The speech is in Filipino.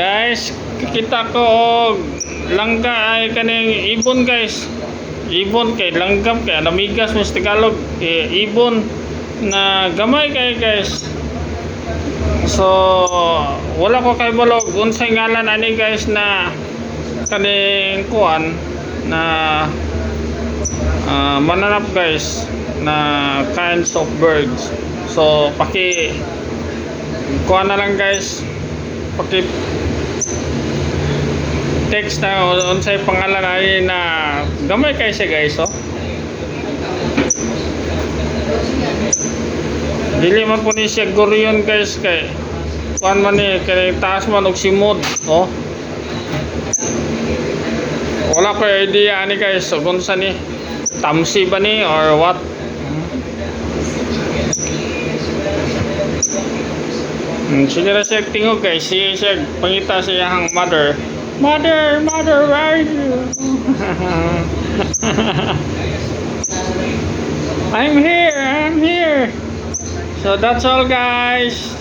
Guys, kita ko og langga ay kaning ibon guys. Ibon kay langgam kay anamigas mo sa Tagalog. Eh, ibon na gamay kay guys. So, wala ko kay balog unsay ngalan ani guys na kaning kuan na ah, mananap guys na kinds of birds. So, paki kuha na lang guys paki text na unsay pangalan ay na gamay kay siya guys oh dili man po ni siya guriyon guys kay kuan man ni kay taas man og simod oh wala ko idea ani guys so unsa ni tamsi ba ni or what Hmm, sige na siya tingog guys. Siya siya pangita sa iyang mother. Mother, mother, where are you? I'm here, I'm here. So that's all guys.